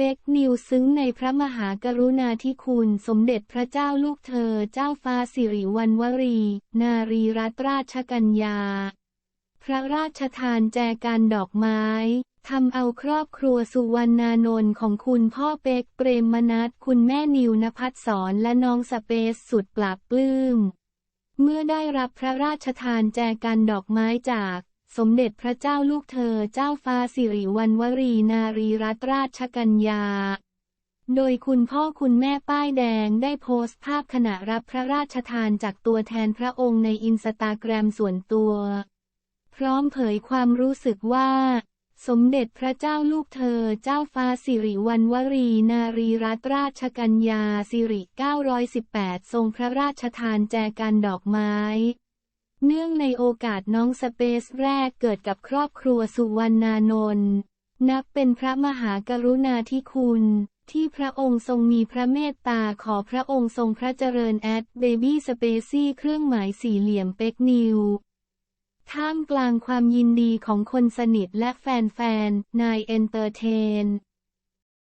เป็กนิวซึ้งในพระมหากรุณาธิคุณสมเด็จพระเจ้าลูกเธอเจ้าฟ้าสิริวัณวรี นารีรัตนราชกัญญา พระราชทานแจกันดอกไม้ทำเอาครอบครัวสุวรรณานนท์ของคุณพ่อเป็กเปรมมนัทคุณแม่นิวนภัสสรและน้องสเปซสุดปราบปลื้ม เมื่อได้รับพระราชทานแจกันดอกไม้จาก สมเด็จพระเจ้าลูกเธอเจ้าฟ้าสิริวัณวรีนารีรัตนราชกัญญา โดยคุณพ่อคุณแม่ป้ายแดงได้โพสต์ภาพขณะรับพระราชทานจากตัวแทนพระองค์ในอินสตาแกรมส่วนตัว พร้อมเผยความรู้สึกว่า สมเด็จพระเจ้าลูกเธอเจ้าฟ้าสิริวัณวรีนารีรัตนราชกัญญาสิริ 918 ทรงพระราชทานแจกันดอกไม้ เนื่องในโอกาสน้องสเปซแรกเกิดกับครอบครัวสุวรรณานนท์นับเป็นพระมหากรุณาธิคุณ ที่พระองค์ทรงมีพระเมตตาขอพระองค์ทรงพระเจริญแอดเบบี้สเปซี่เครื่องหมายสี่เหลี่ยมเป็กนิวท่ามกลางความยินดีของคนสนิทและแฟนๆนายเอนเตอร์เทน